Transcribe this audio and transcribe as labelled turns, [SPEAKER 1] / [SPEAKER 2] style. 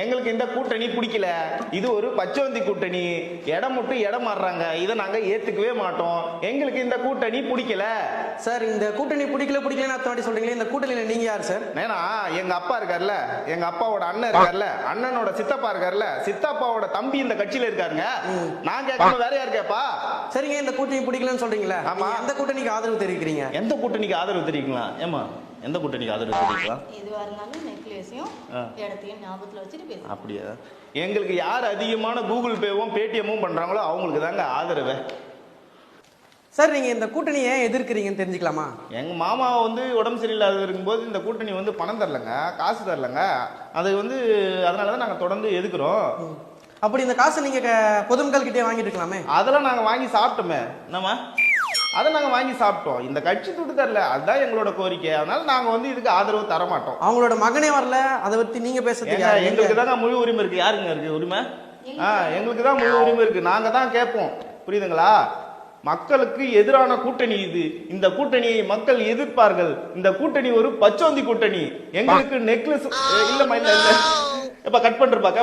[SPEAKER 1] எங்களுக்கு இந்த கூட்டணி பிடிக்கல. இது ஒரு பச்சோந்தி கூட்டணி. இடம் விட்டு இடம் மாறுறாங்க. இதை நாங்க ஏத்துக்கவே மாட்டோம். எங்களுக்கு இந்த கூட்டணி பிடிக்கல.
[SPEAKER 2] சார் இந்த கூட்டணி பிடிக்கல பிடிக்கலன்னு அத்தனை சொல்றீங்களே? இந்த கூட்டணியில நீங்க யார் சார்?
[SPEAKER 1] ஏன்னா எங்க அப்பா இருக்கார்ல. எங்க அப்பாவோட அண்ணன் இருக்கார்ல. அண்ணனோட சித்தப்பா இருக்கார்ல. சித்தப்பாவோட தம்பி இந்த கட்சியில இருக்காருங்க. நான் கேட்கணும் வேற யார் கேப்பா
[SPEAKER 2] சரிங்க இந்த கூட்டணி பிடிக்கலன்னு சொல்றீங்களா?
[SPEAKER 1] ஆமா.
[SPEAKER 2] எந்த கூட்டணிக்கு ஆதரவு தெரிவிக்கிறீங்க?
[SPEAKER 1] எந்த கூட்டணிக்கு ஆதரவு தெரிவிக்கலாம்? ஏமா எந்த கூட்டணிக்கு ஆதரவு தெரிவிக்கலாம்?
[SPEAKER 3] எதுவாக இருந்தாலும் நெக்லஸையும். இடத்தையும் ஞாபகத்தில் வச்சுட்டு பேசுங்க.
[SPEAKER 1] அப்படியா? எங்களுக்கு யார் அதிகமான கூகுள் பேவும் பேடிஎம்மும் பண்றாங்களோ அவங்களுக்கு தாங்க ஆதரவு.
[SPEAKER 2] சார் நீங்க இந்த கூட்டணியை ஏன் எதிர்க்கிறீங்கன்னு தெரிஞ்சுக்கலாமா?
[SPEAKER 1] எங்க மாமா வந்து உடம்பு சரியில்லாத இருக்கும்போது இந்த கூட்டணி வந்து பணம் தரலங்க காசு தரலங்க. அது வந்து அதனால தான் நாங்கள் தொடர்ந்து எதுக்குறோம்.
[SPEAKER 2] அப்படி இந்த காசை நீங்க க- பொதுமக்கள் கிட்டே வாங்கிட்டு இருக்கலாமே?
[SPEAKER 1] அதெல்லாம் நாங்கள் வாங்கி சாப்பிட்டோமே. என்னம்மா? அதை நாங்கள் வாங்கி சாப்பிட்டோம். இந்த கட்சி துட்டு தரல. அதுதான் எங்களோட கோரிக்கை. அதனால நாங்கள் வந்து இதுக்கு ஆதரவு தர மாட்டோம்
[SPEAKER 2] அவங்களோட மகனே வரல. அதை பத்தி நீங்க பேசுறதுக்கு
[SPEAKER 1] ஏங்க,
[SPEAKER 2] யாரு?
[SPEAKER 1] எங்களுக்கு தாங்க முழு உரிமை இருக்கு. யாருங்க இருக்கு உரிமை? ஆ எங்களுக்கு தான் முழு உரிமை இருக்கு. நாங்க தான் கேட்போம். புரியுதுங்களா? மக்களுக்கு எதிரான கூட்டணி இது. இந்த கூட்டணியை மக்கள் எதிர்ப்பார்கள். இந்த கூட்டணி ஒரு பச்சோந்தி கூட்டணி. எங்களுக்கு நெக்லஸ் இல்லம்மா இல்ல இல்ல. இப்ப கட் பண்ணிருப்பாக்க